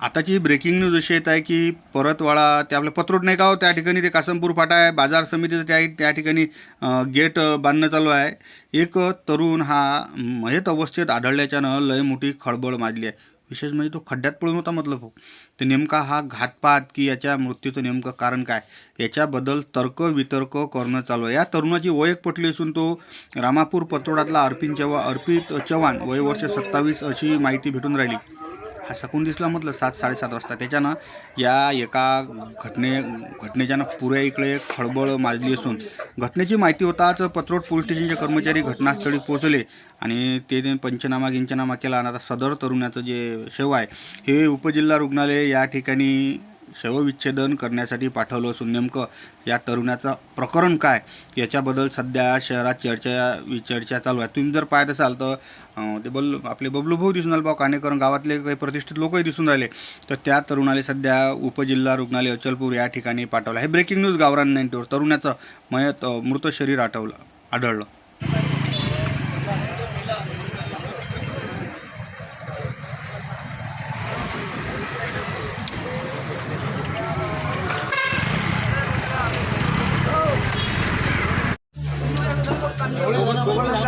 आताची breaking news अशी येत आहे की परतवाडा ते आपलं पत्रोड नाही का हो, त्या ठिकाणी ते कासमपूर फाटा आहे बाजार समितीचं त्या त्या ठिकाणी गेट बांधणं चालू आहे. एक तरुण हा मयत अवस्थेत आढळल्याच्यानं लय मोठी खळबळ माजली आहे. विशेष म्हणजे तो खड्ड्यात पळून होता मतलब. हो तर नेमका हा घातपात की याच्या मृत्यूचं नेमकं कारण काय? याच्याबद्दल तर्क वितर्क करणं चालू आहे. या तरुणाची ओळख पटली असून तो रामापूर पत्रोडातला अर्पिन चव्हा अर्पित चव्हाण वय वर्ष सत्तावीस अशी माहिती भेटून राहिली. हा सकून दिसला म्हटलं सात साडेसात वाजता. त्याच्यानं या एका घटने घटनेच्यानं पुऱ्या इकडे खळबळ माजली असून घटनेची माहिती होताच पत्रोट पोलीस स्टेशनचे कर्मचारी घटनास्थळी पोहोचले आणि ते पंचनामा गिंचनामा केला. आणि आता सदर तरुणाचं जे शेव आहे हे उपजिल्हा रुग्णालय या ठिकाणी शवविच्छेदन करण्यासाठी पाठवलं असून नेमकं या तरुणाचं प्रकरण काय? याच्याबद्दल सध्या शहरात चर्चा चर्चा चालू आहे. तुम्ही जर पाहत असाल तर ते बल आपले बबलू भाऊ दिसून आले भाऊ कानेकर गावातले काही प्रतिष्ठित लोकही दिसून राहिले. तर त्या तरुणाला सध्या उपजिल्हा रुग्णालय अचलपूर या ठिकाणी पाठवलं हे ब्रेकिंग न्यूज गावरान नाईन्टीवर. तरुणाचं मयत मृत शरीर आठवलं आढळलं हा